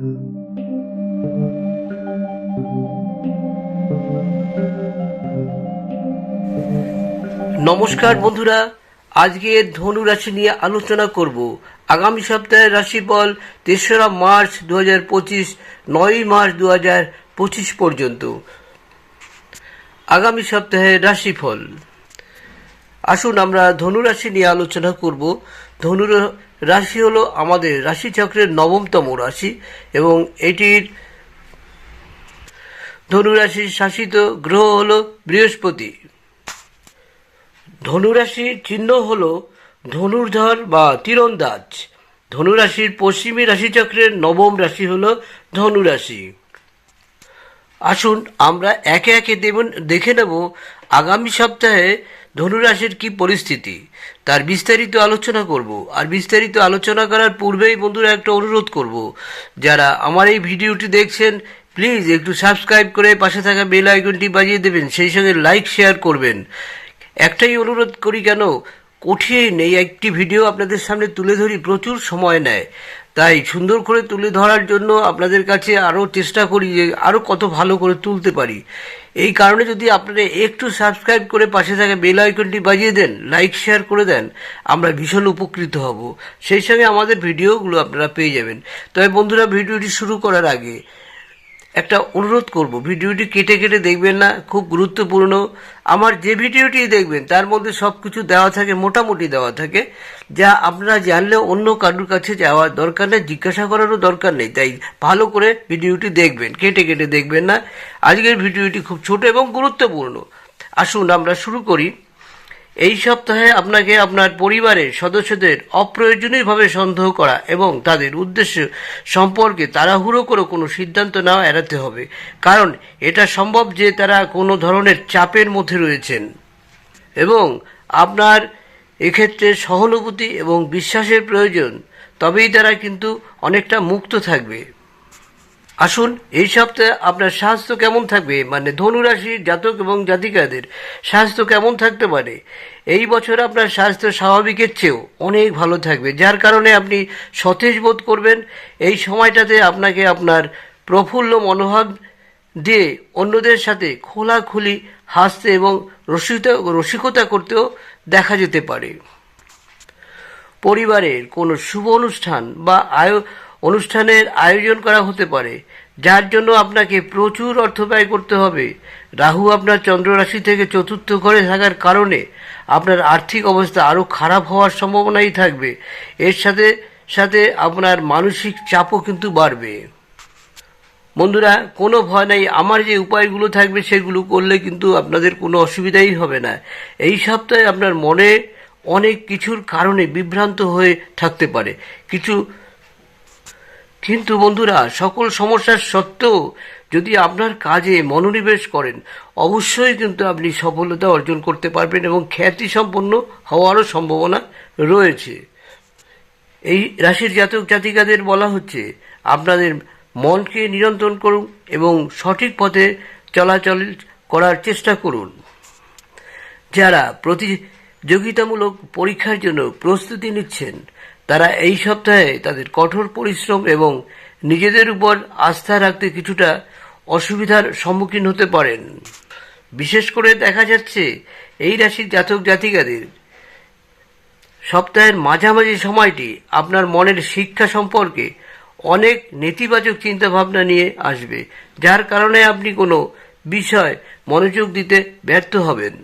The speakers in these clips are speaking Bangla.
নমস্কার বন্ধুরা, আজকে ধনু রাশি নিয়ে আলোচনা করব। আগামী সপ্তাহের রাশিফল তেসরা মার্চ দু হাজার পঁচিশ নয়ই মার্চ দু হাজার পঁচিশ পর্যন্ত। আগামী সপ্তাহের রাশিফল। আসুন আমরা ধনু রাশি নিয়ে আলোচনা করব। ধনু রাশি হলো আমাদের রাশিচক্রের নবমতম রাশি এবং এটির ধনু রাশির শাসিত গ্রহ হল বৃহস্পতি। ধনুরাশির চিহ্ন হল ধনুর্ধর বা তীরন্দাজ। ধনুরাশির পশ্চিমী রাশিচক্রের নবম রাশি হল ধনুরাশি আসুন আমরা একে একে দেবন দেখে নেব। আগামী সপ্তাহে ধনুরাশির কি পরিস্থিতি? তার বিস্তারিত আলোচনা করব। আর বিস্তারিত আলোচনা করার পূর্বেই বন্ধুরা একটা অনুরোধ করব। যারা আমার এই ভিডিওটি দেখছেন, প্লিজ একটু সাবস্ক্রাইব করে পাশে থাকা বেল আইকনটি বাজিয়ে দেবেন, সেই সঙ্গে লাইক, শেয়ার করবেন। একটাই অনুরোধ করি কেন, কঠিন এই একটি ভিডিও আপনাদের সামনে তুলে ধরি, প্রচুর সময় নেয়। তাই সুন্দর করে তুলে ধরার জন্য আপনাদের কাছে আরও চেষ্টা করি যে আরও কত ভালো করে তুলতে পারি। এই কারণে যদি আপনারা একটু সাবস্ক্রাইব করে পাশে থাকে বেল আইকনটি বাজিয়ে দেন লাইক শেয়ার করে দেন, আমরা ভীষণ উপকৃত হব। সেই সঙ্গে আমাদের ভিডিওগুলো আপনারা পেয়ে যাবেন। তবে বন্ধুরা ভিডিওটি শুরু করার আগে একটা অনুরোধ করব, ভিডিওটি কেটে কেটে দেখবেন না, খুব গুরুত্বপূর্ণ। আমার যে ভিডিওটি দেখবেন, তার মধ্যে সব কিছু দেওয়া থাকে, মোটামুটি দেওয়া থাকে, যা আপনারা জানলে অন্য কারুর কাছে যাওয়ার দরকার নেই, জিজ্ঞাসা করারও দরকার নেই, তাই ভালো করে ভিডিওটি দেখবেন, কেটে কেটে দেখবেন না। আজকের ভিডিওটি খুব ছোট এবং গুরুত্বপূর্ণ। আসুন আমরা শুরু করি। এই সপ্তাহে আপনাকে আপনার পরিবারের সদস্যদের অপ্রয়োজনীয়ভাবে সন্দেহ করা এবং তাদের উদ্দেশ্য সম্পর্কে তাড়াহুড়ো করে কোনো সিদ্ধান্ত নেওয়া এড়াতে হবে। কারণ এটা সম্ভব যে তারা কোনো ধরনের চাপের মধ্যে রয়েছেন। এবং আপনার এক্ষেত্রে সহানুভূতি এবং বিশ্বাসের প্রয়োজন, তবেই তারা কিন্তু অনেকটা মুক্ত থাকবে। আসুন, এই সপ্তাহে আপনার স্বাস্থ্য কেমন থাকবে? মানে ধনুরাশির জাতক এবং জাতিকাদের স্বাস্থ্য কেমন থাকতে পারে? এই বছর আপনার স্বাস্থ্য স্বাভাবিকের চেয়েও অনেক ভালো থাকবে, যার কারণে আপনি সতেজ বোধ করবেন। এই সময়টাতে আপনাকে আপনার প্রফুল্ল মনোভাব দিয়ে অন্যদের সাথে খোলাখুলি হাসতে এবং রসিকতা রসিকতা করতেও দেখা যেতে পারে। পরিবারের কোনো শুভ অনুষ্ঠান বা আয় অনুষ্ঠানের আয়োজন করা হতে পারে, যার জন্য আপনাকে প্রচুর অর্থ ব্যয় করতে হবে। রাহু আপনার চন্দ্র রাশি থেকে চতুর্থ ঘরে থাকার কারণে আপনার আর্থিক অবস্থা আরও খারাপ হওয়ার সম্ভাবনাই থাকবে। এর সাথে সাথে আপনার মানসিক চাপও কিন্তু বাড়বে। বন্ধুরা, কোনো ভয় নেই, আমার যে উপায়গুলো থাকবে সেগুলো করলে কিন্তু আপনাদের কোনো অসুবিধাই হবে না। এই সপ্তাহে আপনার মনে অনেক কিছুর কারণে বিভ্রান্ত হয়ে থাকতে পারে। কিছু কিন্তু বন্ধুরা, সকল সমস্যার সত্ত্বেও যদি আপনার কাজে মনোনিবেশ করেন, অবশ্যই কিন্তু আপনি সফলতা অর্জন করতে পারবেন এবং খ্যাতি সম্পন্ন হওয়ারও সম্ভাবনা রয়েছে। এই রাশির জাতক জাতিকাদের বলা হচ্ছে, আপনাদের মনকে নিয়ন্ত্রণ করুন এবং সঠিক পথে চলাচল করার চেষ্টা করুন। যারা প্রতিযোগিতামূলক পরীক্ষার জন্য প্রস্তুতি নিচ্ছেন তারা এই সপ্তাহে তাদের কঠোর পরিশ্রম এবং নিজেদের উপর আস্থা রাখতে কিছুটা অসুবিধার সম্মুখীন হতে পারেন। বিশেষ করে দেখা যাচ্ছে, এই রাশির জাতক জাতিকাদের সপ্তাহের মাঝামাঝি সময়টি আপনার মনের শিক্ষা সম্পর্কে অনেক নেতিবাচক চিন্তাভাবনা নিয়ে আসবে, যার কারণে আপনি কোনো বিষয় মনোযোগ দিতে ব্যর্থ হবেন।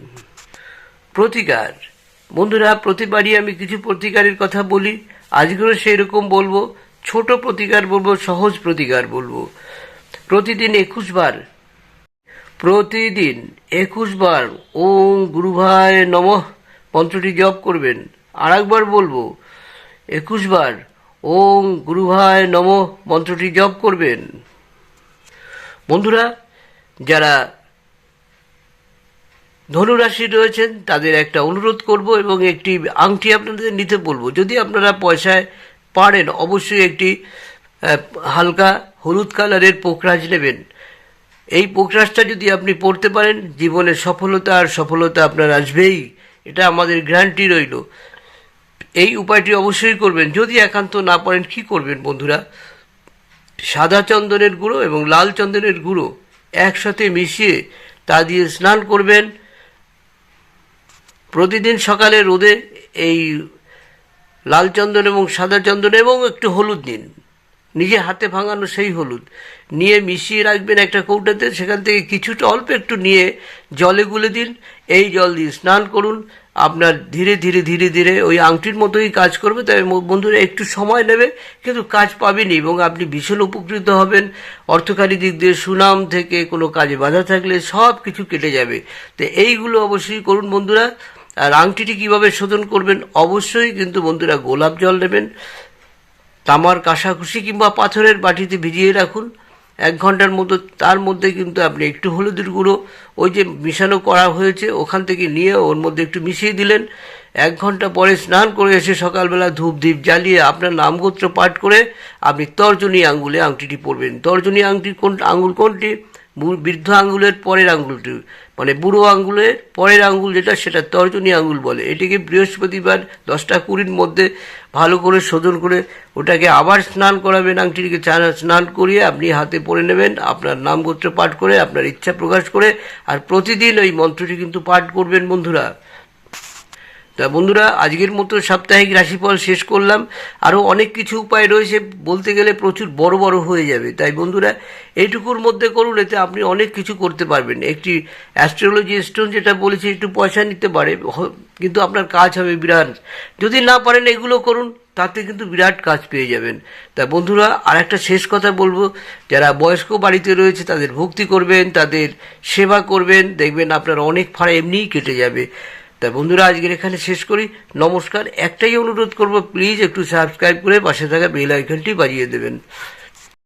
প্রতিকার। বন্ধুরা, প্রতিবারই আমি কিছু প্রতিকারের কথা বলি। আজকেও সেই রকম বলব, ছোট প্রতিকার বলব, সহজ প্রতিকার বলব। প্রতিদিন একুশ বার, প্রতিদিন একুশ বার ওম গুরুভায় নমঃ মন্ত্রটি জপ করবেন। আর একবার বলব, একুশ বার ওম গুরুভায় নমঃ মন্ত্রটি জপ করবেন। বন্ধুরা, যারা ধনুরাশি রয়েছেন, তাদের একটা অনুরোধ করব এবং একটি আংটি আপনাদের নিতে বলব। যদি আপনারা পয়সায় পারেন, অবশ্যই একটি হালকা হলুদ কালারের পোকরাজ নেবেন। এই পোকরাজটা যদি আপনি পড়তে পারেন, জীবনে সফলতা আর সফলতা আপনার আসবেই। এটা আমাদের গ্যারান্টি রইল। এই উপায়টি অবশ্যই করবেন। যদি একান্ত না পারেন, কি করবেন বন্ধুরা? সাদা চন্দনের গুঁড়ো এবং লাল চন্দনের গুঁড়ো একসাথে মিশিয়ে তা দিয়ে স্নান করবেন। প্রতিদিন সকালে রোদে এই লাল চন্দন এবং সাদা চন্দন এবং একটু হলুদ নিন। নিজে হাতে ভাঙানো সেই হলুদ। নিয়ে মিশিয়ে রাখবেন একটা কৌটাতে, সেখান থেকে কিছুটা অল্প একটু নিয়ে জলে গুলে দিন। এই জল দিয়ে স্নান করুন। আপনার ধীরে ধীরে ধীরে ধীরে ওই আংটির মতোই কাজ করবে। ম- বন্ধুরা, একটু সময় নেবে, কিন্তু কাজ পাবেনই এবং আপনি ভীষণ উপকৃত হবেন। অর্থকারী দিক দিয়ে সুনাম থেকে কোনো কাজে বাধা থাকলে সব কিছু কেটে যাবে। তো এইগুলো অবশ্যই করুন বন্ধুরা। আর আংটিটি কীভাবে শোধন করবেন? অবশ্যই কিন্তু বন্ধুরা গোলাপ জল নেবেন। তামার কাঁসাকুশি কিংবা পাথরের বাটিতে ভিজিয়ে রাখুন। এক ঘণ্টার মতো তার মধ্যে কিন্তু আপনি একটু হলুদের গুঁড়ো, ওই যে মিশানো করা হয়েছে, ওখান থেকে নিয়ে ওর মধ্যে একটু মিশিয়ে দিলেন। এক ঘণ্টা পরে স্নান করে এসে সকালবেলা ধূপ দ্বীপ জ্বালিয়ে আপনার নামগোত্র পাঠ করে আপনি তর্জনী আঙ্গুলে আংটিটি পরবেন। তর্জনী আংটি কোন আঙ্গুল কোনটি? বৃদ্ধ আঙ্গুলের পরের আঙ্গুলটি মানে বুড়ো আঙ্গুলের পরের আঙ্গুল যেটা, সেটা তর্জনী আঙ্গুল বলে। এটিকে বৃহস্পতিবার দশটা কুড়ির মধ্যে ভালো করে শোধন করে ওটাকে আবার স্নান করাবেন আংটিটিকে স্নান করিয়ে আপনি হাতে পরে নেবেন, আপনার নামগোত্র পাঠ করে, আপনার ইচ্ছা প্রকাশ করে, আর প্রতিদিন ওই মন্ত্রটি কিন্তু পাঠ করবেন বন্ধুরা। তা বন্ধুরা, আজকের মতো সাপ্তাহিক রাশিফল শেষ করলাম। আরও অনেক কিছু উপায় রয়েছে, বলতে গেলে প্রচুর বড় বড় হয়ে যাবে। তাই বন্ধুরা, এইটুকুর মধ্যে করুন, এতে আপনি অনেক কিছু করতে পারবেন। একটি অ্যাস্ট্রোলজি স্টোন যেটা বলেছি, একটু পয়সা নিতে পারে কিন্তু আপনার কাজ হবে বিরাট। যদি না পারেন এগুলো করুন, তাতে কিন্তু বিরাট কাজ পেয়ে যাবেন। তা বন্ধুরা আর একটা শেষ কথা বলব, যারা বয়স্ক বাড়িতে রয়েছে, তাদের ভক্তি করবেন, তাদের সেবা করবেন, দেখবেন আপনার অনেক ফাড়া এমনিই কেটে যাবে। তা বন্ধুরা, আজকের এখানে শেষ করি। নমস্কার। একটাই অনুরোধ করব প্লিজ একটু সাবস্ক্রাইব করে পাশে থাকা বেল আইকনটি বাজিয়ে দেবেন।